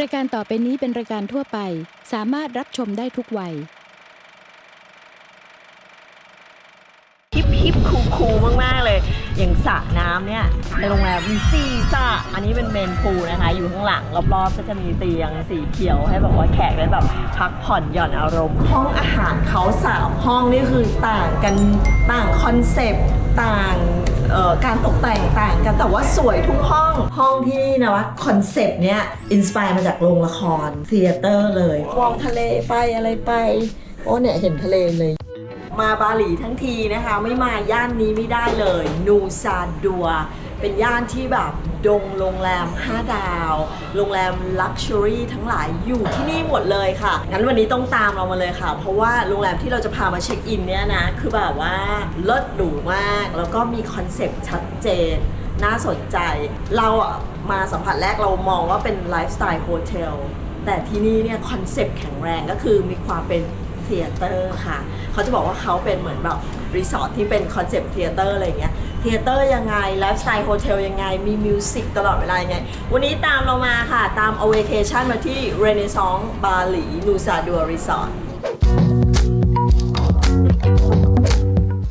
รายการต่อไปนี้เป็นรายการทั่วไป สามารถรับชมได้ทุกวัย ฮิปฮิปคูลคูมาก ๆ เลย อย่างสระน้ำเนี่ยในโรงแรมมีสี่สระอันนี้เป็นเมนพูลนะคะ อยู่ข้างหลัง รอบ ๆ ก็จะมีเตียงสีเขียวให้แบบว่าแขกได้แบบพักผ่อนหย่อนอารมณ์ ห้องอาหารเขาสามห้องนี่คือต่างกันต่างคอนเซปต์ต่าง เอ่อการตกแต่งต่างกันแต่ว่าสวยทุกห้องห้องที่นี่นะว่าคอนเซปต์เนี้ยอินสปายมาจากโรงละครเทเตอร์เลยมองทะเลไปอะไรไป โอ้เนี่ยเห็นทะเลเลย มาบาหลีทั้งทีนะคะ ไม่มาย่านนี้ไม่ได้เลย นูซาดัว เป็นย่านที่แบบดงโรงแรม 5 ดาว โรงแรมลักชัวรี่ทั้งหลายอยู่ที่นี่หมดเลยค่ะ งั้นวันนี้ต้องตามเรามาเลยค่ะ เพราะว่าโรงแรมที่เราจะพามาเช็คอินเนี่ยนะ คือแบบว่าเลิศหรูมาก แล้วก็มีคอนเซปต์ชัดเจน น่าสนใจ เราอะมาสัมผัสแรกเรามองว่าเป็นไลฟ์สไตล์โฮเทล แต่ที่นี่เนี่ยคอนเซปต์แข็งแรงก็คือมีความเป็นเทเตอร์ค่ะ เขาจะบอกว่าเขาเป็นเหมือนแบบรีสอร์ทที่เป็นคอนเซปต์เทเตอร์อะไรเงี้ย เทเตอร์ยังไงไลฟ์สไตล์โฮเทลยังไง มีมิวสิกตลอดเวลายังไง วันนี้ตามเรามาค่ะ ตามอเวเคชันมาที่ Renaissance บาหลีนูซาดัวรีสอร์ท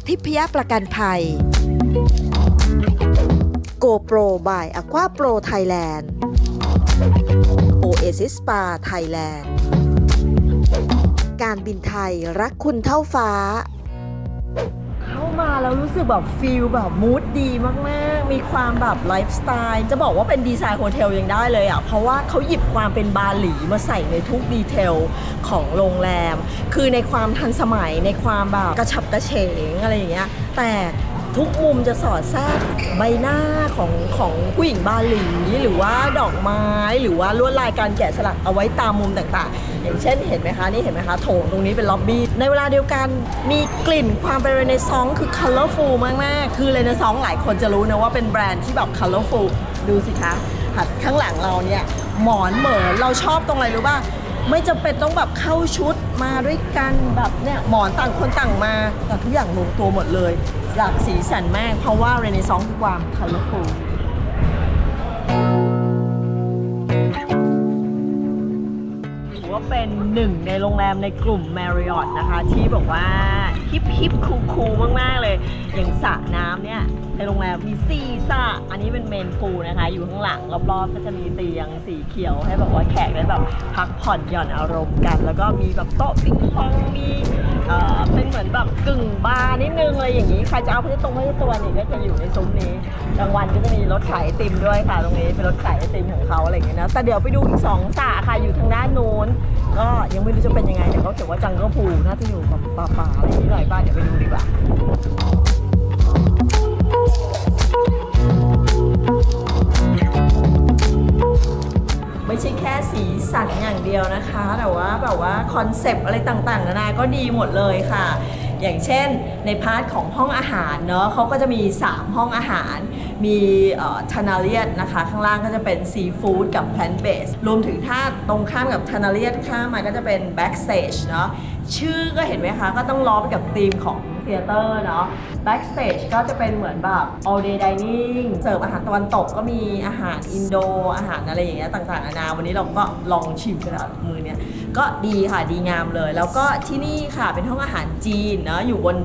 ทิพยประกันภัย GoPro by Aqua Pro Thailand Oasis Spa Thailand การบินไทยรักคุณเท่าฟ้า เข้ามาแล้วรู้สึกแบบฟิลแบบมูดดีมากๆ มีความแบบไลฟ์สไตล์จะบอกว่าเป็นดีไซน์โฮเทลยังได้เลยอะ เพราะว่าเขาหยิบความเป็นบาหลีมาใส่ในทุกดีเทลของโรงแรม คือในความทันสมัยในความแบบกระฉับกระเฉงอะไรอย่างเงี้ยแต่ ทุกมุมจะสอดแทรกใบหน้าของของผู้หญิงบาหลี หรือว่าดอกไม้หรือว่าลวดลายการแกะสลักเอาไว้ตามมุมต่างๆ อย่างเช่นเห็นไหมคะนี่เห็นไหมคะโถงตรงนี้เป็นล็อบบี้ในเวลาเดียวกันมีกลิ่นความเป็นเรเนซองส์คือ colorful มากๆ คือเรเนซองส์หลายคนจะรู้นะว่าเป็นแบรนด์ที่แบบ colorful ดูสิคะหัดข้างหลังเราเนี่ยหมอนเหมือนเราชอบตรงอะไรรู้ป่ะ ไม่จำเป็นต้องแบบเข้าชุดมาด้วยกันแบบเนี่ยหมอนต่างคนต่างมาแต่ทุกอย่างลงตัวหมดเลย หลากสีสันมากเพราะว่าเรเนซองส์คือความ colorful ถือว่าเป็นหนึ่งในโรงแรมในกลุ่ม Marriott นะคะ ที่บอกว่า ฮิปฮิปคูลคูลมากๆเลย อย่างสระน้ำเนี่ยในโรงแรมมีสี่สระอันนี้เป็นเมนพูลนะคะ อยู่ข้างหลังรอบๆก็จะมีเตียงสีเขียว ให้แบบว่าแขกได้แบบพักผ่อนหย่อนอารมณ์กัน แล้วก็มีแบบโต๊ะปิงปองมีเอ่อเป็นเหมือนแบบกึ่งบาร์นิดนึงอะไรอย่างนี้ใครจะเอาพระตรงพระตัวนี่ก็จะอยู่ในซุ้มนี้กลางวันก็จะมีรถขายไอติมด้วยค่ะ ตรงนี้เป็นรถขายไอติมของเขาอะไรอย่างเงี้ยนะแต่เดี๋ยวไปดูอีกสองสระค่ะอยู่ทางด้านนู้น ก็ยังไม่รู้จะเป็นยังไงแต่เขาเขียนว่าจังก็พูน่าจะอยู่กับป่าป่าๆอะไรนิดหน่อยบ้านเดี๋ยวไปดูดีกว่าไม่ใช่แค่สีสันอย่างเดียวนะคะ แต่ว่าแบบว่าคอนเซปต์อะไรต่างๆนานาก็ดีหมดเลยค่ะ อย่างเช่นในพาร์ทของห้องอาหารเนาะเขาก็จะมี 3 ห้องอาหาร มีทานาเลียตนะคะ ข้างล่างก็จะเป็นซีฟู้ดกับแพลนเบสรวมถึงถ้าตรงข้ามกับทานาเลียตข้ามมาก็จะเป็นแบ็กสเตจเนาะชื่อก็เห็นไหมคะ ก็ต้องล้อไปกับธีมของ เตอร์เนาะ backstage ก็จะเป็นเหมือนแบบ all day dining เสิร์ฟอาหารตะวันตกก็มีอาหารอินโด อาหารอะไรอย่างเงี้ยต่างๆนานา วันนี้เราก็ลองชิมกันแล้วมือเนี้ยก็ดีค่ะดีงามเลย แล้วก็ที่นี่ค่ะเป็นห้องอาหารจีนเนาะอยู่บน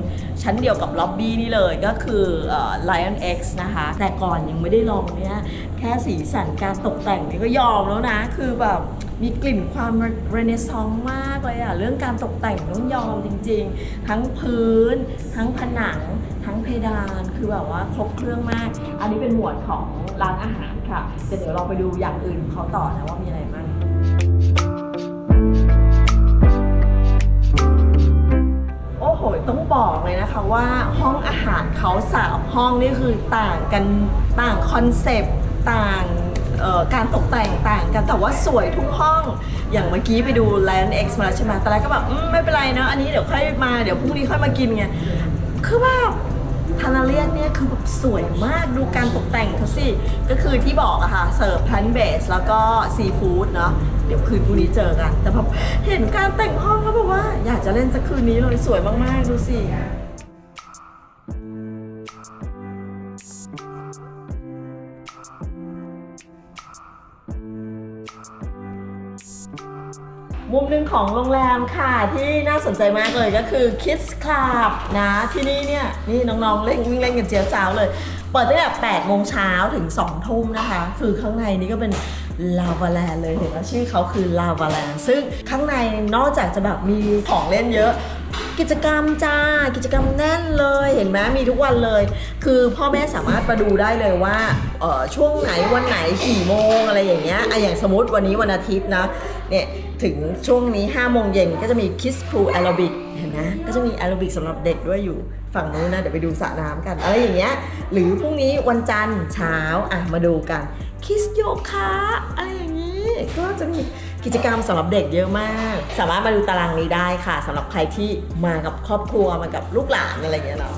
ชั้นเดียวกับล็อบบี้นี่เลยก็คือเอ่อ Lion X นะคะ แต่ก่อนยังไม่ได้ลองเนี่ยแค่สีสันการตกแต่งนี่ก็ยอมแล้วนะ คือแบบ มีกลิ่นความเรเนซองส์มากเลยอะเรื่องการตกแต่งต้องยอมจริง ๆ ทั้งพื้น ทั้งผนัง ทั้งเพดานคือแบบว่าครบเครื่องมาก อันนี้เป็นหมวดของร้านอาหารค่ะแต่เดี๋ยวเราไปดูอย่างอื่นของเขาต่อนะว่ามีอะไรบ้างโอ้โหต้องบอกเลยนะคะว่าห้องอาหารเขาสามห้องนี่คือต่างกันต่างคอนเซปต์ต่าง การตกแต่งต่างกันแต่ว่าสวยทุกห้อง อย่างเมื่อกี้ไปดู Lion X มาแล้วใช่ไหมตอนแรกก็แบบมไม่เป็นไรนะอันนี้เดี๋ยวค่อยมาเดี๋ยวพรุ่งนี้ค่อยมากินไงคือแบบทานาเลียนเนี่ยคือแบบสวยมากดูการตกแต่งเขาสิ ก็คือที่บอกอะค่ะ เสิร์ฟพันเบสแล้วก็ซีฟู้ดเนาะเดี๋ยวคืนพรุ่งนี้เจอกัน แต่พอเห็นการแต่งห้องแล้วแบบว่า อยากจะเล่นสักคืนนี้เลยสวยมาก ๆ ดูสิ มุมหนึ่งของโรงแรมค่ะที่น่าสนใจมากเลยก็คือ Kids Club นะที่นี่เนี่ยนี่น้องๆเล่นวิ่งเล่นกันเจียวจ้าวเลย เปิดตั้งแต่8โมงเช้าถึง 2 ทุ่มนะคะ คือข้างในนี้ก็เป็นลาวาแลนเลยเห็นว่าชื่อเขาคือลาวาแลนซึ่งข้างในนอกจากจะแบบมีของเล่นเยอะ กิจกรรมจ้า กิจกรรมแน่นเลยเห็นไหมมีทุกวันเลย คือพ่อแม่สามารถมาดูได้เลยว่าช่วงไหนวันไหนกี่โมงอะไรอย่างเงี้ยอะอย่างสมมติวันนี้วันอาทิตย์นะเนี่ย ถึงช่วงนี้5โมงเย็นก็จะมี Kids Pool Aerobic เห็นไหมก็จะมีแอโรบิกสำหรับเด็กด้วยอยู่ฝั่งนู้นนะเดี๋ยวไปดูสระน้ำกัน อะไรอย่างเงี้ยหรือพรุ่งนี้วันจันทร์เช้าอะมาดูกัน Kids Yoga อะไรอย่างนี้ก็จะมีกิจกรรมสำหรับเด็กเยอะมาก สามารถมาดูตารางนี้ได้ค่ะสำหรับใครที่มากับครอบครัวมากับลูกหลานอะไรอย่างเงี้ยเนาะ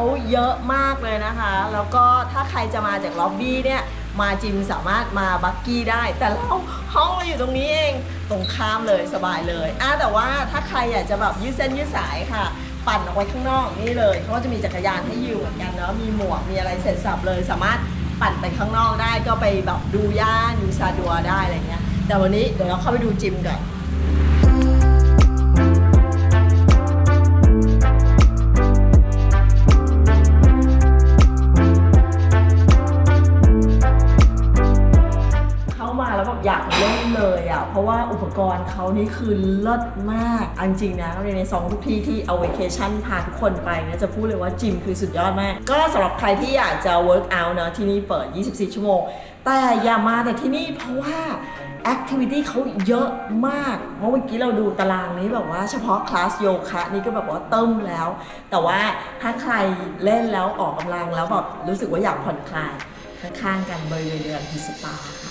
เขาเยอะมากเลยนะคะ แล้วก็ถ้าใครจะมาจากล็อบบี้เนี่ยมาจิมสามารถมาบักกี้ได้ แต่เราห้องเราอยู่ตรงนี้เองตรงข้ามเลยสบายเลยอะแต่ว่าถ้าใครอยากจะแบบยืดเส้นยืดสายค่ะ ปั่นออกไปข้างนอกนี่เลยเขาก็จะมีจักรยานให้อยู่เหมือนกันเนาะมีหมวกมีอะไรเสร็จสับเลย สามารถปั่นไปข้างนอกได้ก็ไปแบบดูย่านดูซาดัวได้อะไรเงี้ยแต่วันนี้เดี๋ยวเราเข้าไปดูจิมก่อน ราะว่าอุปกรณ์เขานี่คือเลิศมากเอาจริงๆนะในสองทุกที่ที่เอา a ว a ชั่นพาทุกคนไปนะจะพูดเลยว่าจิมคือสุดยอดมาก ก็สำหรับใครที่อยากจะ work out เนะที่นี่เปิด 24 ชั่วโมง แต่อย่ามาแต่ที่นี่เพราะว่า activity เขาเยอะมาก เมื่อกี้เราดูตารางนี้แบบว่าเฉพาะคลาสโยคะนี่ก็แบบว่าเติมแล้ว แต่ว่าถ้าใครเล่นแล้วออกกำลังแล้วแบบรู้สึกว่าอยากผ่อนคลายข้างๆกันบริเวณเดือนพิสปาค่ะ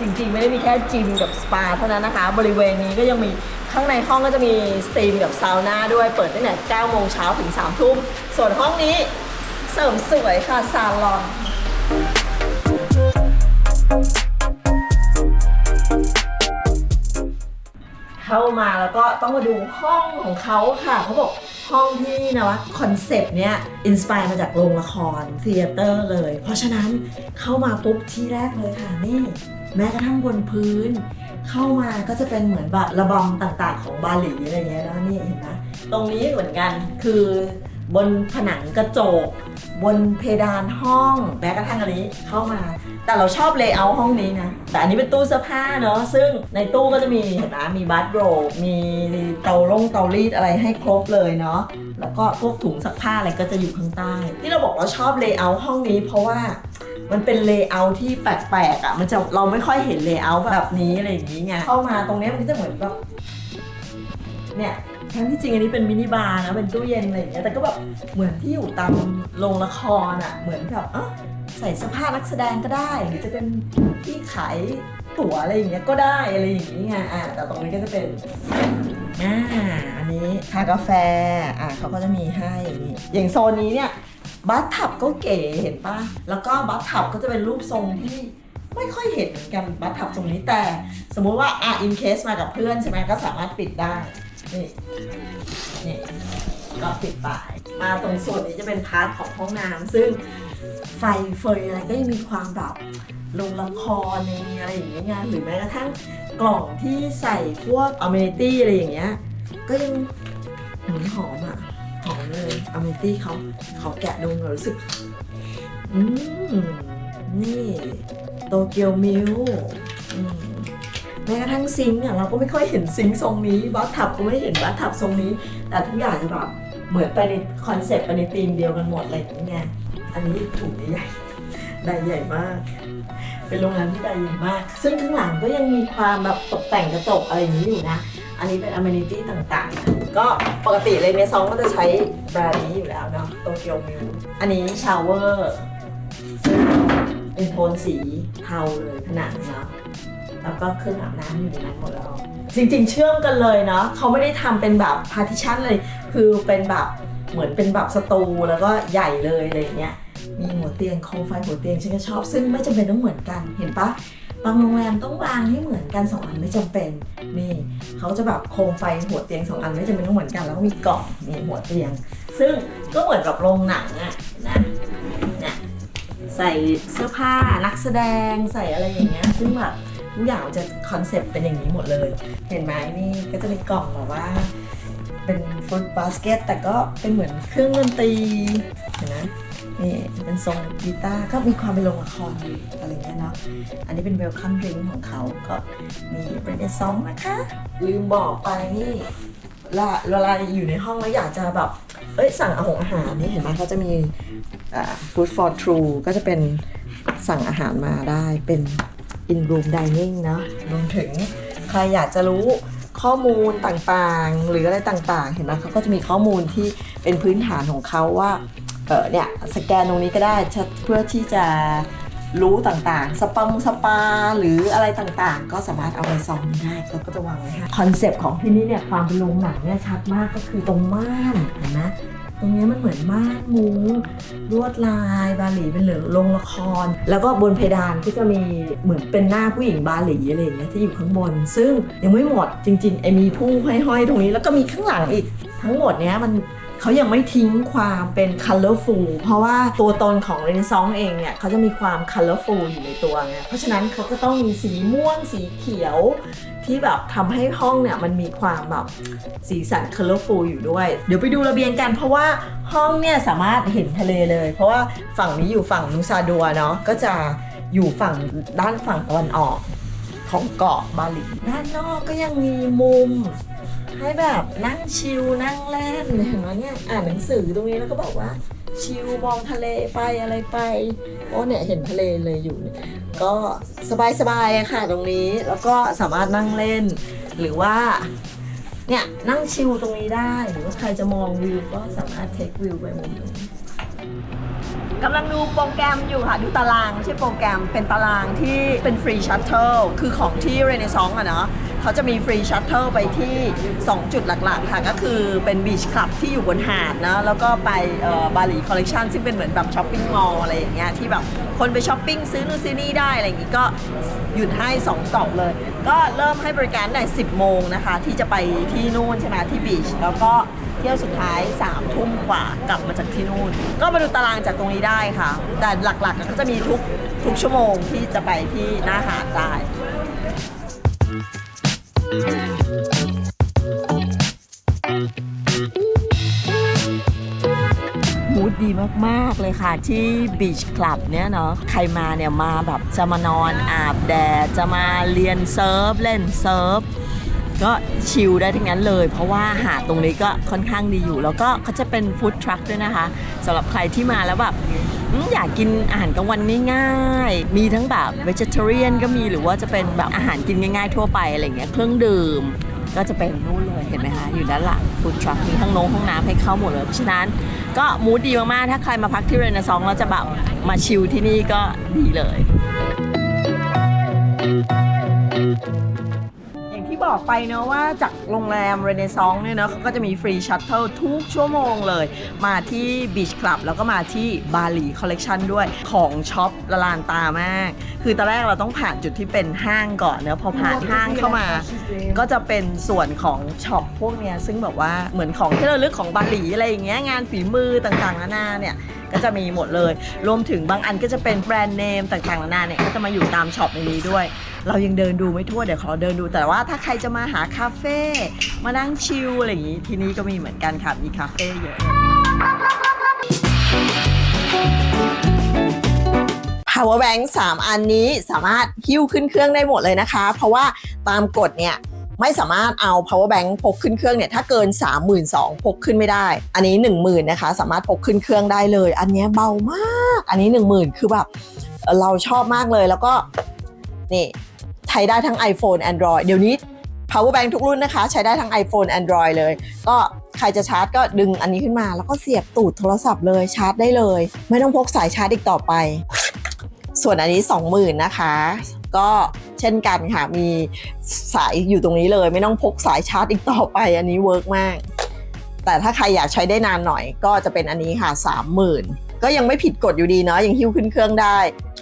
จริงๆ ไม่ได้มีแค่จิมกับสปาเท่านั้นนะคะ บริเวณนี้ก็ยังมีข้างในห้องก็จะมีสตรีมกับซาวน่าด้วยเปิดตั้งแต่9โมงเช้าถึง3ทุ่มส่วนห้องนี้เสริมสวยค่ะซาลอนเข้ามาแล้วก็ต้องมาดูห้องของเขาค่ะเขาบอกห้องที่นี่นะว่าคอนเซปต์เนี้ยอินสปายมาจากโรงละครเทเตอร์เลย เพราะฉะนั้นเข้ามาปุ๊บที่แรกเลยค่ะนี่ แม้กระทั่งบนพื้น เข้ามาก็จะเป็นเหมือนแบบระบำต่างๆ ของบาหลีอะไรเงี้ยแล้วนี่เห็นไหมตรงนี้เหมือนกันคือบนผนังกระจก บนเพดานห้องแม้กระทั่งอันนี้เข้ามา แต่เราชอบเลเยอร์ห้องนี้นะ แต่อันนี้เป็นตู้เสื้อผ้าเนาะซึ่งในตู้ก็จะมีเห็นไหมมีบัตโรบมีเตาลงเตารีดอะไรให้ครบเลยเนาะแล้วก็พวกถุงซักผ้าอะไรก็จะอยู่ข้างใต้ ที่เราบอกว่าชอบเลเยอร์ห้องนี้เพราะว่า มันเป็นเลเยอร์ที่แปลกๆอะ มันจะเราไม่ค่อยเห็นเลเยอร์แบบนี้อะไรอย่างนี้ไงเข้ามาตรงนี้มันก็จะเหมือนแบบเนี่ยทั้งที่จริงอันนี้เป็นมินิบาร์นะเป็นตู้เย็นอะไรอย่างเงี้ยแต่ก็แบบเหมือนที่อยู่ตามโรงละครอะ เหมือนกับเอ้าใส่เสื้อผ้านักแสดงก็ได้ หรือจะเป็นที่ขายตั๋วอะไรอย่างเงี้ยก็ได้อะไรอย่างงี้ไงอะแต่ตรงนี้ก็จะเป็นอ่าอันนี้คากาแฟอ่าเขาก็จะมีให้นี่อย่างโซนนี้เนี่ย บัตทับก็เก๋เห็นปะแล้วก็บัตทับก็จะเป็นรูปทรงที่ไม่ค่อยเห็นกันบัตทับทรงนี้แต่ สมมุติว่าอะอินเคสมากับเพื่อนใช่ไหมก็สามารถปิดได้ นี่นี่ก็ปิดไปมาตรงส่วนนี้จะเป็นพาร์ทของห้องน้ำซึ่งไฟเฟยอะไรก็ยังมีความแบบลงละครในอะไรอย่างเงี้ยหรือแม้กระทั่งกล่องที่ใส่พวกอเมนิตี้อะไรอย่างเงี้ยก็ยังหอมอะ หอมเลยอเมนิตี้เขาเขาแกะดูเรารู้สึก อืม นี่ โตเกียวมิลแม้กระทั่งซิงค์เนี่ยเราก็ไม่ค่อยเห็นซิงค์ทรงนี้บัตทับก็ไม่เห็นบัตทับทรงนี้ แต่ทุกอย่างจะแบบเหมือนไปในคอนเซ็ปต์ไปในธีมเดียวกันหมดอะไรอย่างเงี้ยอันนี้ถุงใหญ่ใดใหญ่มาก เป็นโรงแรมที่ใดใหญ่มาก ซึ่งข้างหลังก็ยังมีความแบบตกแต่งกระจกอะไรอย่างนี้อยู่นะ อันนี้เป็นอ m ม n i t y ต่างๆ ก็ปกติเลยเมซองก็จะใช้แบรนด์นี้อยู่แล้วเนาะโตเกียวมิวอันนี้ชาวเวอร์เป็นโทนสีเทาเลยผนังเนาะแล้วก็เครื่องอาบน้ำอยู่ในนั้นหมดแล้วจริงๆ เชื่อมกันเลยเนาะเขาไม่ได้ทำเป็นแบบพาร์ติชันเลย คือเป็นแบบเหมือนเป็นแบบสตูแล้วก็ใหญ่เลยอะไรเงี้ยมีหัวเตียงโคมไฟหัวเตียงฉันก็ชอบ ซึ่งไม่จำเป็นต้องเหมือนกันเห็นปะ บางโรงแรมต้องวางให้เหมือนกันสองอันไม่จำเป็นนี่เขาจะแบบโคมไฟหัวเตียงสองอันไม่จำเป็นต้องเหมือนกันแล้วก็มีกล่องนี่หัวเตียง ซึ่งก็เหมือนกับโรงหนังอะนะเนี่ยใส่เสื้อผ้านักแสดงใส่อะไรอย่างเงี้ยซึ่งแบบทุกอย่างจะคอนเซ็ปต์เป็นอย่างนี้หมดเลย เห็นไหมนี่ก็จะมีกล่องแบบว่าเป็นฟุตบาสเกตแต่ก็เป็นเหมือนเครื่องดนตรีเห็นไหม นี่เป็นทรงกีตาร์ก็มีความเป็นโรงละครอยู่อะไรเงี้ยเนาะอันนี้เป็นเวลคัมดริงของเขาก็มีเบรนซองนะคะ ลืมบอกไปนี่เวลาเวลาอยู่ในห้องแล้วอยากจะแบบ เอ้ยสั่งอาหารอาหารนี่เห็นไหมเขาจะมีอ่า food for true ก็จะเป็นสั่งอาหารมาได้เป็น in room dining เนอะรวมถึงใครอยากจะรู้ข้อมูลต่างๆ หรืออะไรต่างๆ เห็นไหมเขาก็จะมีข้อมูลที่เป็นพื้นฐานของเขาว่า เออเนี่ยสแกนตรงนี้ก็ได้เพื่อที่จะรู้ต่างๆ สปังสปา หรืออะไรต่างๆ ก็สามารถเอาไปซองได้เขาก็จะวางไว้ให้คอนเซปต์ของที่นี่เนี่ยความเป็นโรงหนังเนี่ยชัดมากก็คือตรงม่านเห็นไหมตรงนี้มันเหมือนม่านมุ้งลวดลายบาหลีเป็นเหลืองโรงละคร แล้วก็บนเพดานก็จะมีเหมือนเป็นหน้าผู้หญิงบาหลีอะไรอย่างเงี้ยที่อยู่ข้างบน ซึ่งยังไม่หมดจริงๆไอมีผู้ห้อยๆตรงนี้ แล้วก็มีข้างหลังอีกทั้งหมดเนี้ยมัน เขายังไม่ทิ้งความเป็น colorful เพราะว่าตัวตนของ Renaissance เองเนี่ยเขาจะมีความ colorful อยู่ในตัวไงเพราะฉะนั้นเขาก็ต้องมีสีม่วงสีเขียวที่แบบทำให้ห้องเนี่ยมันมีความแบบสีสัน colorful อยู่ด้วย เดี๋ยวไปดูระเบียงกันเพราะว่าห้องเนี่ยสามารถเห็นทะเลเลย เพราะว่าฝั่งนี้อยู่ฝั่งนูซาดัวเนาะก็จะอยู่ฝั่งด้านฝั่งตะวันออกของเกาะบาหลีด้านนอกก็ยังมีมุม ให้แบบนั่งชิลนั่งเล่นเห็นไหมเนี่ยอ่านหนังสือตรงนี้แล้วก็บอกว่า ชิลมองทะเลไปอะไรไปโอ้เนี่ยเห็นทะเลเลยอยู่เนี่ยก็สบายๆค่ะตรงนี้แล้วก็สามารถนั่งเล่น หรือว่าเนี่ยนั่งชิลตรงนี้ได้หรือว่าใครจะมองวิวก็สามารถเทควิวไปมุมตรงนี้กำลังดูโปรแกรมอยู่ค่ะ ดูตารางใช่โปรแกรมเป็นตารางที่เป็นฟรีชัตเทิลคือของที่เรเนซองอะเนาะ เขาจะมีฟรีชัตเทิลไปที่ 2 จุดหลักๆ ค่ะ ก็คือเป็นบีชคลับที่อยู่บนหาดนะ แล้วก็ไปบาหลีคอลเลกชันซึ่งเป็นเหมือนแบบช้อปปิ้งมอลล์อะไรอย่างเงี้ยที่แบบคนไปช้อปปิ้งซื้อนู่นซื้อนี่ได้ อะไรอย่างงี้ก็หยุดให้2สต็อปเลย ก็เริ่มให้บริการใน10 โมงนะคะ ที่จะไปที่นู่นใช่ไหมที่บีชแล้วก็เที่ยวสุดท้าย3ามทุ่มกว่ากลับมาจากที่นู่น ก็มาดูตารางจากตรงนี้ได้ค่ะ แต่หลักๆก็จะมีทุกทุกชั่วโมงที่จะไปที่หน้าหาดได้ มูดดีมาก ๆ เลยค่ะที่บีชคลับเนี่ยเนาะใครมาเนี่ยมาแบบจะมานอนอาบแดด จะมาเรียนเซิร์ฟ เล่นเซิร์ฟ ก็ชิลได้ทั้งนั้นเลย เพราะว่าหาดตรงนี้ก็ค่อนข้างดีอยู่ แล้วก็เขาจะเป็นฟู้ดทรัคด้วยนะคะสำหรับใครที่มาแล้วแบบ อยากกินอาหารกลางวันง่ายๆ มีทั้งแบบเวจเทเรียนก็มีหรือว่าจะเป็นแบบอาหารกินง่ายๆทั่วไปอะไรเงี้ยเครื่องดื่มก็จะเป็นนู่นเลยเห็นไหมคะอยู่ด้านหลังฟู้ดทรัคมีทั้งน้งห้องน้ำให้เข้าหมดเลยเพราะฉะนั้นก็มูดดีมาก ๆ ถ้าใครมาพักที่เรนซองแล้วจะแบบมาชิลที่นี่ก็ดีเลย ที่บอกไปเนอะว่าจากโรงแรมเรเนซองเนี่ยเนอะเขาก็จะมีฟรีชัตเทิลทุกชั่วโมงเลย มาที่บีชคลับแล้วก็มาที่บาหลีคอลเลกชันด้วยของช็อปละลานตามาก คือตอนแรกเราต้องผ่านจุดที่เป็นห้างก่อนเนอะพอผ่านห้างเข้ามา ก็จะเป็นส่วนของช็อปพวกเนี้ยซึ่งแบบว่าเหมือนของที่เระลึกของบาหลีอะไรอย่างเงี้ยงานฝีมือต่างๆนานาเนี่ยก็จะมีหมดเลย รวมถึงบางอันก็จะเป็นแบรนด์เนมต่างๆนานาเนี่ยก็จะมาอยู่ตามช็อปในนี้ด้วย เรายังเดินดูไม่ทั่วเดี๋ยวขอเดินดูแต่ว่าถ้าใครจะมาหาคาเฟ่มานั่งชิลอะไรอย่างงี้ที่นี่ก็มีเหมือนกันค่ะมีคาเฟ่เยอะ power bank 3อันนี้สามารถหิ้วขึ้นเครื่องได้หมดเลยนะคะ เพราะว่าตามกฎเนี่ยไม่สามารถเอา power bank พกขึ้นเครื่องเนี่ยถ้าเกิน 32,000พกขึ้นไม่ได้ อันนี้ 10,000นะคะ สามารถพกขึ้นเครื่องได้เลย อันเนี้ยเบามาก อันนี้ 10,000 คือแบบเราชอบมากเลยแล้วก็นี่ ช้ได้ทั้ง iPhone Android เดี๋ยวนี้ power bank ทุกรุ่นนะคะ ใช้ได้ทั้ง iPhone Android เลย ก็ใครจะชาร์จก็ดึงอันนี้ขึ้นมา แล้วก็เสียบตูดโทรศัพท์เลยชาร์จได้เลย ไม่ต้องพกสายชาร์จอีกต่อไป ส่วนอันนี้ 20,000นะคะ ก็เช่นกันค่ะ มีสายอยู่ตรงนี้เลย ไม่ต้องพกสายชาร์จอีกต่อไป อันนี้เวิร์กมาก แต่ถ้าใครอยากใช้ได้นานหน่อย ก็จะเป็นอันนี้ค่ะ 30,000ก็ยังไม่ผิดกฎอยู่ดีเนาะยังหิ้วขึ้นเครื่องได้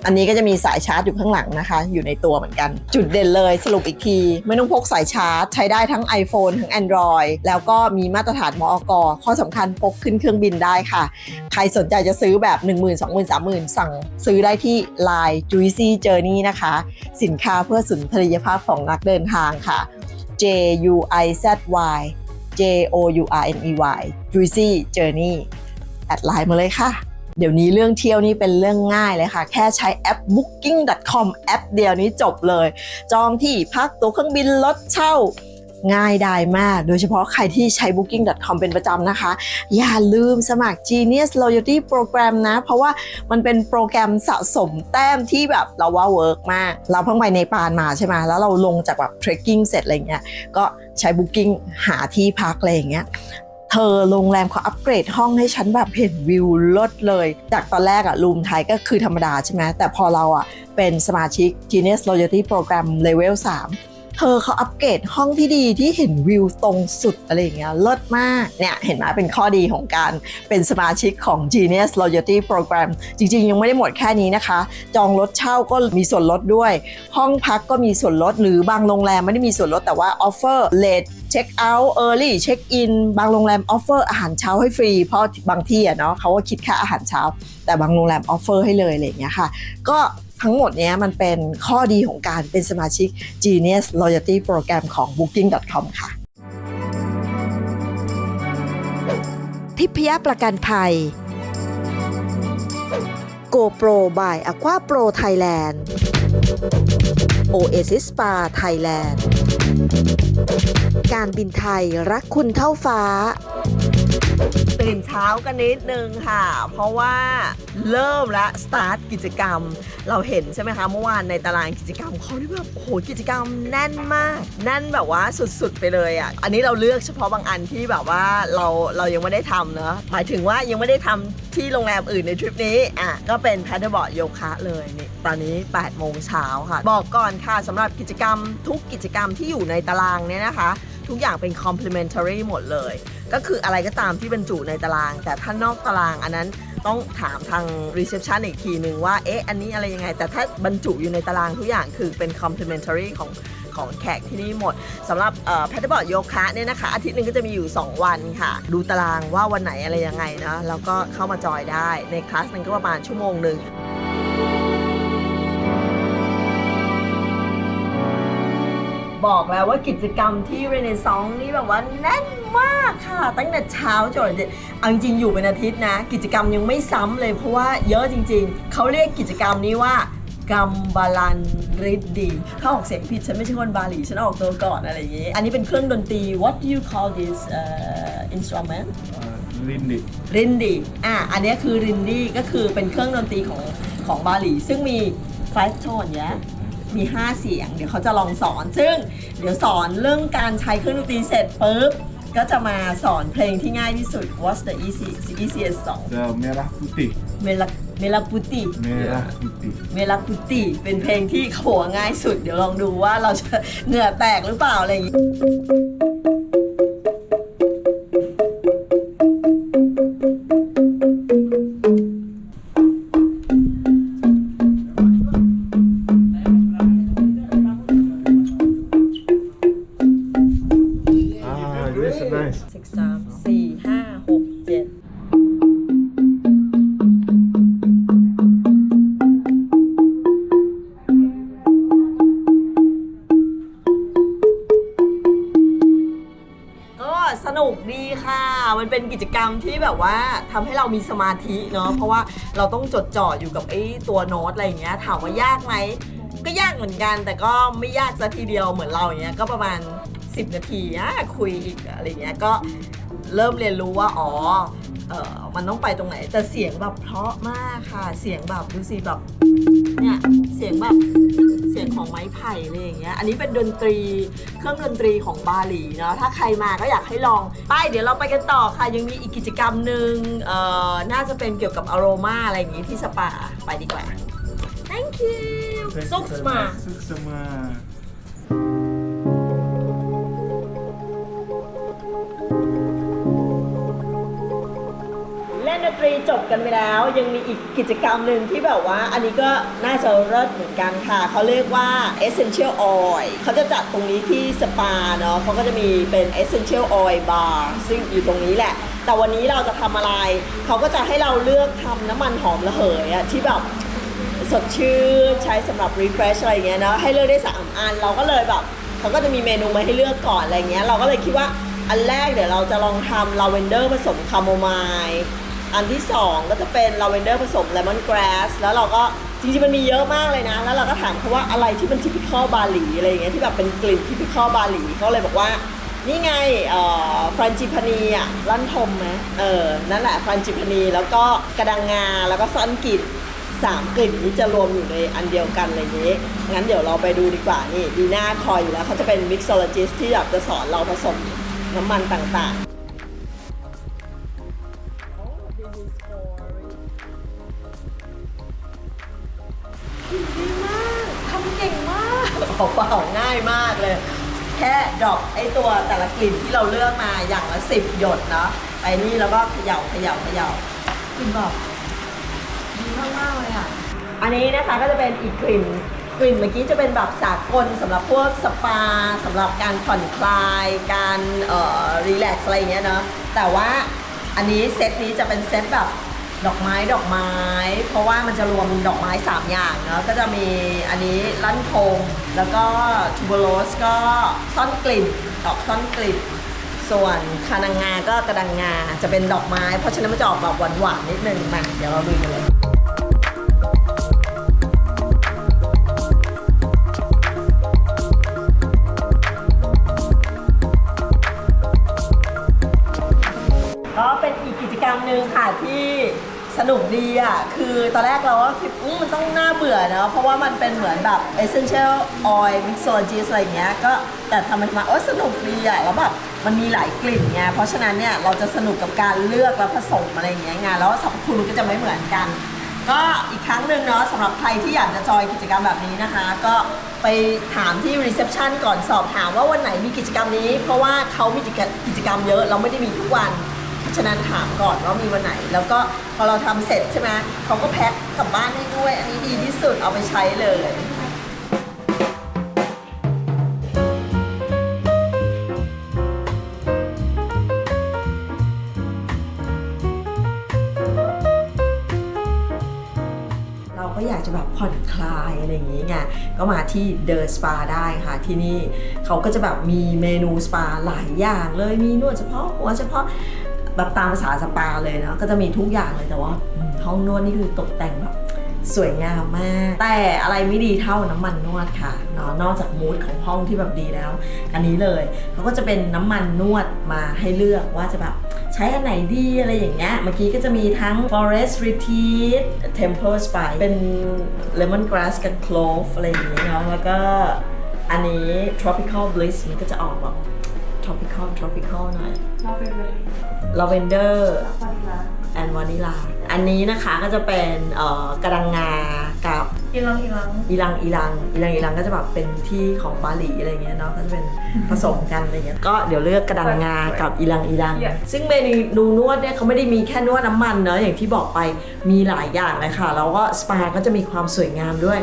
อันนี้ก็จะมีสายชาร์จอยู่ข้างหลังนะคะ อยู่ในตัวเหมือนกัน จุดเด่นเลยสรุปอีกที ไม่ต้องพกสายชาร์จ ใช้ได้ทั้ง iPhone ทั้ง Android แล้วก็มีมาตรฐานมอกข้อสำคัญพกขึ้นเครื่องบินได้ค่ะ ใครสนใจจะซื้อแบบ 1 0 0 0 0 2 0 0 0 3 0 0 0 สั่งซื้อได้ที่ Line Juicy Journey นะคะ สินค้าเพื่อสุนทรียภาพของนักเดินทางค่ะ J U I Z Y J O U R N E Y Juicy Journey แอดไลน์มาเลยค่ะ เดี๋ยวนี้เรื่องเที่ยวนี่เป็นเรื่องง่ายเลยค่ะ แค่ใช้แอป booking.com แอปเดียวนี้จบเลย จองที่พักตั๋วเครื่องบินรถเช่าง่ายดายมาก โดยเฉพาะใครที่ใช้ booking.com เป็นประจำนะคะ อย่าลืมสมัคร Genius Loyalty Program นะ เพราะว่ามันเป็นโปรแกรมสะสมแต้มที่แบบเราว่าเวิร์กมาก เราเพิ่งไปในปานมาใช่ไหมแล้วเราลงจากแบบ trekking เสร็จอะไรเงี้ย ก็ใช้ Booking หาที่พักอะไรอย่างเงี้ย เธอโรงแรมเขาอัปเกรดห้องให้ฉันแบบเห็นวิวลดเลย จากตอนแรกอะรูมไทยก็คือธรรมดาใช่ไหมแต่พอเราอะเป็นสมาชิก Genius Loyalty Program Level 3 เธอเขาอัปเกรดห้องที่ดีที่เห็นวิวตรงสุดอะไรอย่างเงี้ยเลิศมากเนี่ยเห็นไหมเป็นข้อดีของการเป็นสมาชิกของ Genius Loyalty Program จริง ๆ ยังไม่ได้หมดแค่นี้นะคะ จองรถเช่าก็มีส่วนลดด้วย ห้องพักก็มีส่วนลด หรือบางโรงแรมไม่ได้มีส่วนลดแต่ว่า offer late check out early check in บางโรงแรม offer อร์อาหารเช้าให้ฟรี เพราะบางที่อะเนาะเขาก็คิดค่าอาหารเช้า แต่บางโรงแรม offer ให้เลยอะไรอย่างเงี้ยค่ะ ก็ ทั้งหมดเนี้ยมันเป็นข้อดีของการเป็นสมาชิก Genius Loyalty Program ของ Booking.com ค่ะ ทิพยประกันภัย GoPro by Aqua Pro Thailand Oasis Spa Thailand การบินไทยรักคุณเท่าฟ้า ตื่นเช้ากันนิดนึงค่ะ เพราะว่าเริ่มและสตาร์ทกิจกรรม เราเห็นใช่ไหมคะเมื่อวานในตารางกิจกรรมเขาที่แบบโอ้โหกิจกรรมแน่นมากแน่นแบบว่าสุดๆไปเลยอะอันนี้เราเลือกเฉพาะบางอันที่แบบว่าเราเรายังไม่ได้ทำเนอะหมายถึงว่ายังไม่ได้ทำที่โรงแรมอื่นในทริปนี้อะก็เป็นแพดเดิลบอร์ดโยคะเลยนี่ตอนนี้ 8 โมงเช้าค่ะ บอกก่อนค่ะสำหรับกิจกรรมทุกกิจกรรมที่อยู่ในตารางเนี่ยนะคะ ทุกอย่างเป็น complementary หมดเลย ก็คืออะไรก็ตามที่บรรจุในตาราง แต่ถ้านอกตารางอันนั้นต้องถามทาง reception อีกทีหนึ่งว่า เอ๊ะ อันนี้อะไรยังไง แต่ถ้าบรรจุอยู่ในตารางทุกอย่างคือเป็น complementary ของของแขกที่นี่หมดสำหรับแพทบอร์ดโยคะเนี่ยนะคะ อาทิตย์หนึ่งก็จะมีอยู่ 2 วันค่ะ ดูตารางว่าวันไหนอะไรยังไงนะแล้วก็เข้ามาจอยได้ในคลาสหนึงก็ประมาณชั่วโมงหนึ่ง บอกแล้วว่ากิจกรรมที่เรเนซองส์นี่แบบว่าแน่นมากค่ะ ตั้งแต่เช้าจนถึงเอาจริงๆอยู่เป็นอาทิตย์นะ กิจกรรมยังไม่ซ้ำเลยเพราะว่าเยอะจริง ๆ เขาเรียกกิจกรรมนี้ว่ากัมบาลันริดดีถ้าออกเสียงผิดฉันไม่ใช่คนบาหลีฉันออกตัวก่อนอะไรอย่างงี้ อันนี้เป็นเครื่องดนตรี what do you call this uh, instrument Lindy. รินดีอะอันนี้คือรินดีก็คือเป็นเครื่องดนตรีของของบาหลี ซึ่งมี five tone เนี้ย มี 5 เสียง เดี๋ยวเขาจะลองสอน ซึ่งเดี๋ยวสอนเรื่องการใช้เครื่องดนตรีเสร็จปุ๊บ ก็จะมาสอนเพลงที่ง่ายที่สุด What's the easy easiest song The Merah Putih. เมลาเมลาปุติ Merah Putih. เมลาปุติ เป็นเพลงที่เขาบอกว่าง่ายสุด เดี๋ยวลองดูว่าเราจะเหงื่อแตกหรือเปล่าอะไรอย่างงี้ ดีค่ะ มันเป็นกิจกรรมที่แบบว่าทำให้เรามีสมาธิเนาะ เพราะว่าเราต้องจดจ่ออยู่กับไอ้ตัวโน้ตอะไรอย่างเงี้ย ถามว่ายากไหม ก็ยากเหมือนกัน แต่ก็ไม่ยากซะทีเดียวเหมือนเราอย่างเงี้ย ก็ประมาณ 10 นาทีอะคุยอีกอะไรเงี้ย ก็เริ่มเรียนรู้ว่า อ๋อ เออมันต้องไปตรงไหน แต่เสียงแบบเพราะมากค่ะ เสียงแบบดูสิแบบเนี่ยเสียงแบบเสียงของไม้ไผ่อะไรอย่างเงี้ย อันนี้เป็นดนตรีเครื่องดนตรีของบาหลีเนาะ ถ้าใครมาก็อยากให้ลอง ไปเดี๋ยวเราไปกันต่อค่ะ ยังมีอีกกิจกรรมหนึ่งเอ่อ น่าจะเป็นเกี่ยวกับอโรมาอะไรอย่างงี้ที่สปา ไปดีกว่า thank you ซุกมา Suk sama. เล่นดนตรีจบกันไปแล้ว ยังมีอีกกิจกรรมหนึ่งที่แบบว่า อันนี้ก็น่าจะเลิศเหมือนกันค่ะ เขาเรียกว่า essential oil เขาจะจัดตรงนี้ที่สปาเนาะเขาก็จะมีเป็น essential oil bar ซึ่งอยู่ตรงนี้แหละ แต่วันนี้เราจะทำอะไร เขาก็จะให้เราเลือกทำน้ำมันหอมระเหยอะที่แบบสดชื่นใช้สำหรับ refresh อะไรเงี้ยเนาะให้เลือกได้3อันเราก็เลยแบบเขาก็จะมีเมนูมาให้เลือกก่อนอะไรเงี้ยเราก็เลยคิดว่าอันแรกเดี๋ยวเราจะลองทำลาเวนเดอร์ผสมคาโมไมล์ อันที่2ก็จะเป็นลาเวนเดอร์ผสมเลมอนกราสแล้วเราก็จริงๆมันมีเยอะมากเลยนะ แล้วเราก็ถามเขาว่าอะไรที่เป็นทิพิคอลบาหลีอะไรอย่างเงี้ยที่แบบเป็นกลิ่นทิพิคอลบาหลีเขาเลยบอกว่านี่ไงเอ่อฟรานจิพานีอะลั่นทมไหมเออ นั่นแหละฟรานจิพานีแล้วก็กระดังงาแล้วก็ซ่อนกลิ่นสามกลิ่นนี้จะรวมอยู่ในอันเดียวกันอะไรอย่างนี้งั้นเดี๋ยวเราไปดูดีกว่านี่ดีน่าคอยอยู่แล้วเขาจะเป็นมิกซ์โซโลจิสที่แบบจะสอนเราผสมน้ำมันต่างๆ เป่าๆง่ายมากเลย แค่ดรอปไอตัวแต่ละกลิ่นที่เราเลือกมาอย่างละสิบหยดเนาะไปนี่แล้วก็เขย่าเขย่าเขย่ากลิ่นแบบดีมากๆเลยอะ อันนี้นะคะก็จะเป็นอีกกลิ่นกลิ่นเมื่อกี้จะเป็นแบบสากลสำหรับพวกสปาสำหรับการผ่อนคลาย การเอ่อรีแลกซ์อะไรอย่างเงี้ยเนาะแต่ว่าอันนี้เซตนี้จะเป็นเซตแบบ ดอกไม้ดอกไม้ เพราะว่ามันจะรวมดอกไม้ 3 อย่างเนาะก็จะมีอันนี้ลั่นโคมแล้วก็ทูโบโรสก็ซ่อนกลิ่นดอกซ่อนกลิ่นส่วนคานังงาก็กระดังงาจะเป็นดอกไม้ เพราะฉะนั้นมันจะออกแบบหวานๆนิดนึงมาเดี๋ยวเราดูกันเลย นุกดีอะ คือตอนแรกเราก็คิดอืมมันต้องน่าเบื่อเนอะเพราะว่ามันเป็นเหมือนแบบ essential oil mixologist อะไรเงี้ย ก็แต่ทำมันมาโอ้สนุกดีอะ แล้วแบบมันมีหลายกลิ่นไง เพราะฉะนั้นเนี่ยเราจะสนุกกับการเลือกแล้วผสมอะไรอย่างเงี้ยไงแล้วสรรพคุณก็จะไม่เหมือนกัน ก็อีกครั้งหนึ่งเนาะสำหรับใครที่อยากจะจอยกิจกรรมแบบนี้นะคะ ก็ไปถามที่รีเซพชันก่อนสอบถามว่าวันไหนมีกิจกรรมนี้ เพราะว่าเขามีกิจกรรมเยอะ เราไม่ได้มีทุกวัน ฉะนั้นถามก่อนว่ามีวันไหน แล้วก็พอเราทำเสร็จใช่ไหมเขาก็แพ็คกลับบ้านให้ด้วย อันนี้ดีที่สุดเอาไปใช้เลยเราก็อยากจะแบบผ่อนคลายอะไรอย่างงี้ไง ก็มาที่เดอะสปาได้ค่ะที่นี่เขาก็จะแบบมีเมนูสปาหลายอย่างเลยมีนวดเฉพาะหัวเฉพาะ แบบตามภาษาสปาเลยนะก็จะมีทุกอย่างเลยแต่ว่าห้องนวดนี่คือตกแต่งแบบสวยงามมาก แต่อะไรไม่ดีเท่าน้ำมันนวดค่ะเนาะนอกจากมูดของห้องที่แบบดีแล้ว อันนี้เลยเขาก็จะเป็นน้ำมันนวดมาให้เลือกว่าจะแบบใช้อันไหนดีอะไรอย่างเงี้ย เมื่อกี้ก็จะมีทั้ง forest retreat temple spa เป็น lemon grass กับ clove อะไรอย่างเงี้ยเนาะแล้วก็อันนี้ tropical bliss มันก็จะออกแบบ tropical tropical หน่อย lavender and vanilla อันนี้นะคะก็จะเป็นเอ่อกระดังงากับอีลังอีลังอีลังอีลังอีลังอีลังก็จะแบบเป็นที่ของบาหลีอะไรเงี้ยเนาะก็จะเป็นผสมกันอะไรเงี้ยก็เดี๋ยวเลือกกระดังงากับอีลังอีลัง Yeah. ซึ่งเมนูนวดเนี่ยเขาไม่ได้มีแค่นวดน้ำมันเนาะอย่างที่บอกไปมีหลายอย่างเลยค่ะแล้วก็สปาก็จะมีความสวยงามด้วย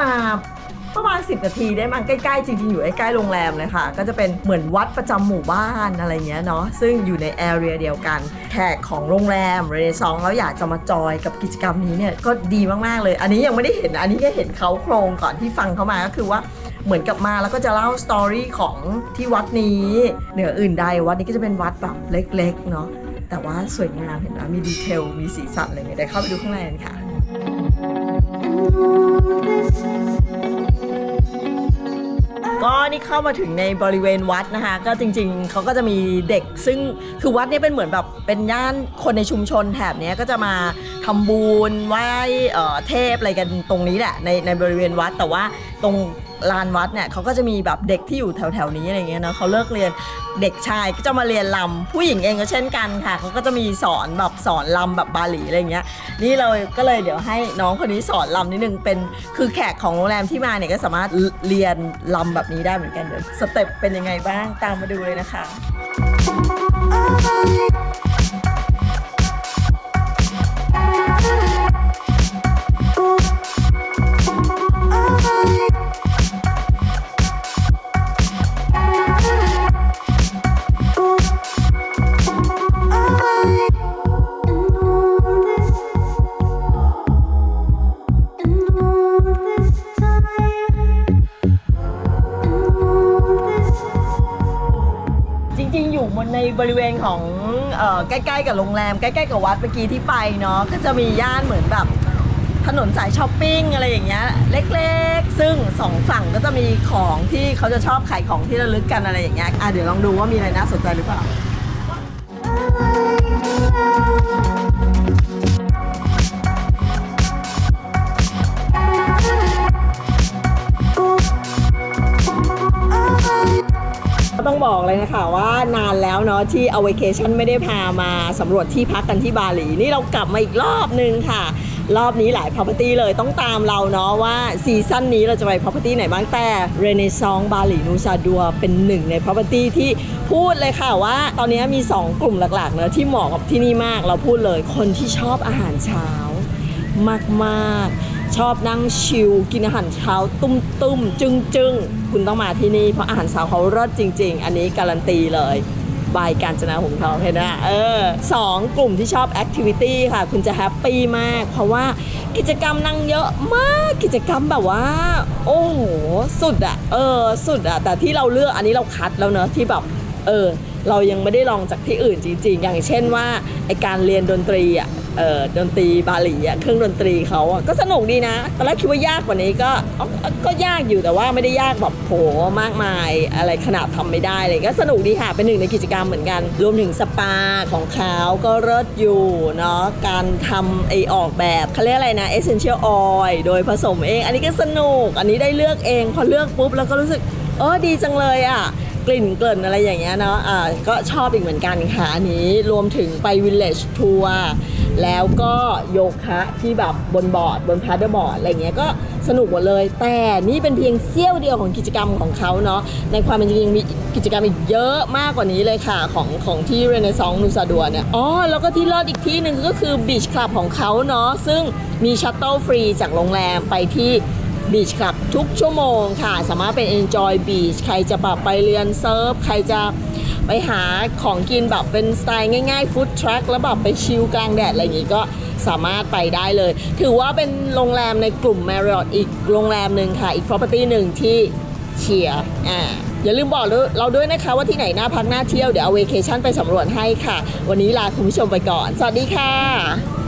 มาประมาณ 10 นาทีได้มั้งใกล้ๆ จริงๆ อยู่ใกล้ๆโรงแรมเลยค่ะ ก็จะเป็นเหมือนวัดประจำหมู่บ้านอะไรเงี้ยเนาะซึ่งอยู่ในแอเรียเดียวกัน แขกของโรงแรมเรเนซองแล้วอยากจะมาจอยกับกิจกรรมนี้เนี่ยก็ดีมากๆเลย อันนี้ยังไม่ได้เห็นอันนี้แค่เห็นเขาโครงก่อนที่ฟังเขามาก็คือว่าเหมือนกับมาแล้วก็จะเล่าสตอรี่ของที่วัดนี้เหนืออื่นใดวัดนี้ก็จะเป็นวัดแบบเล็กๆเนาะแต่ว่าสวยงามเห็นไหมมีดีเทลมีสีสันอะไรเงี้ยเดี๋ยวเข้าไปดูข้างในกันค่ะ ก็นี่เข้ามาถึงในบริเวณวัดนะคะ ก็จริงๆ เขาก็จะมีเด็ก ซึ่งคือวัดเนี้เป็นเหมือนแบบเป็นย่านคนในชุมชนแถบเนี้ยก็จะมาทำบุญไหว้เทพอะไรกันตรงนี้แหละในในบริเวณวัดแต่ว่าตรง ลานวัดเนี่ยเขาก็จะมีแบบเด็กที่อยู่แถวๆนี้อะไรเงี้ยนะเขาเลิกเรียนเด็กชายก็จะมาเรียนลำผู้หญิงเองก็เช่นกันค่ะเขาก็จะมีสอนแบบสอนลำแบบบาหลีอะไรเงี้ยนี่เราก็เลยเดี๋ยวให้น้องคนนี้สอนลำนิดนึงเป็นคือแขกของโรงแรมที่มาเนี่ยก็สามารถเรียนลำแบบนี้ได้เหมือนกันเดี๋ยวสเต็ปเป็นยังไงบ้างตามมาดูเลยนะคะ ใกล้ๆกับโรงแรมใกล้ๆกับวัดเมื่อกี้ที่ไปเนาะก็จะมีย่านเหมือนแบบถนนสายช้อปปิ้งอะไรอย่างเงี้ยเล็กๆ ซึ่งสองฝั่งก็จะมีของที่เขาจะชอบขายของที่ระลึกกันอะไรอย่างเงี้ยอะเดี๋ยวลองดูว่ามีอะไรน่าสนใจหรือเปล่า ต้องบอกเลยนะคะว่านานแล้วเนาะที่เอาเวเคชั่นไม่ได้พามาสำรวจที่พักกันที่บาหลีนี่เรากลับมาอีกรอบนึงค่ะ รอบนี้หลาย property เลยต้องตามเราเนาะว่าซีซั่นนี้เราจะไป property ไหนบ้างแต่ Renaissance บาหลีนูซาดัวเป็นหนึ่งใน property ที่พูดเลยค่ะว่า ตอนนี้มี 2 กลุ่มหลักๆเนะที่เหมาะกับที่นี่มากเราพูดเลยคนที่ชอบอาหารเช้ามากๆ ชอบนั่งชิลกินอาหารเช้าตุ้มตุ้มจึงจึงคุณต้องมาที่นี่เพราะอาหารเช้าเขารสจริง ๆ อันนี้การันตีเลยบายการจนาหงทองเห็นไหมเออสองกลุ่มที่ชอบแอคทิวิตี้ค่ะ คุณจะแฮปปี้มาก เพราะว่ากิจกรรมนั่งเยอะมากกิจกรรมแบบว่า โอ้โหสุดอะเออ สุดอะแต่ที่เราเลือกอันนี้เราคัดแล้วเนอะที่แบบ เออ เรายังไม่ได้ลองจากที่อื่นจริงๆ อย่างเช่นว่าไอการเรียนดนตรีอะเออดนตรีบาหลีอะเครื่องดนตรีเขาอะก็สนุกดีนะตอนแรกคิดว่ายากกว่านี้ก็ก็ยากอยู่แต่ว่าไม่ได้ยากแบบโหมากมายอะไรขนาดทำไม่ได้เลยก็สนุกดีค่ะเป็นหนึ่งในกิจกรรมเหมือนกัน รวมถึงสปาของเขาก็เลิศอยู่เนาะการทำไอออกแบบเขาเรียกอะไรนะ essential oil โดยผสมเอง อันนี้ก็สนุก อันนี้ได้เลือกเอง พอเลือกปุ๊บแล้วก็รู้สึกเออดีจังเลยอะ กลิ่นเกลิ่นอะไรอย่างเงี้ยเนาะอ่าก็ชอบอีกเหมือนกันค่ะอันนี้รวมถึงไปวิลเลจทัวร์แล้วก็โยคะที่แบบบนบอร์ดบนพาร์บอร์ดอะไรเงี้ยก็สนุกหมดเลย แต่นี่เป็นเพียงเสี้ยวเดียวของกิจกรรมของเขาเนาะในความเป็นจริงมีกิจกรรมอีกเยอะมากกว่านี้เลยค่ะ ของของที่เรเนซองนูซาดัวเนี่ยอ๋อแล้วก็ที่เลิศอีกที่หนึ่งก็คือบีชคลับของเขาเนาะซึ่งมีชัตเต l ลฟรีจากโรงแรมไปที่ บีชคลับทุกชั่วโมงค่ะ สามารถเป็น Enjoy Beach ใครจะแบบไปเรียนเซิร์ฟ ใครจะไปหาของกินแบบเป็นสไตล์ง่ายๆฟู้ดทรัคแล้วแบบไปชิลกลางแดด อะไรอย่างงี้ก็สามารถไปได้เลย ถือว่าเป็นโรงแรมในกลุ่ม Marriott อีกโรงแรมหนึ่งค่ะ อีก property หนึ่งที่เชียร์อ่าอย่าลืมบอกเราด้วยนะคะว่าที่ไหนน่าพักน่าเที่ยว เดี๋ยวเอาเวเคชั่นไปสำรวจให้ค่ะ วันนี้ลาคุณผู้ชมไปก่อน สวัสดีค่ะ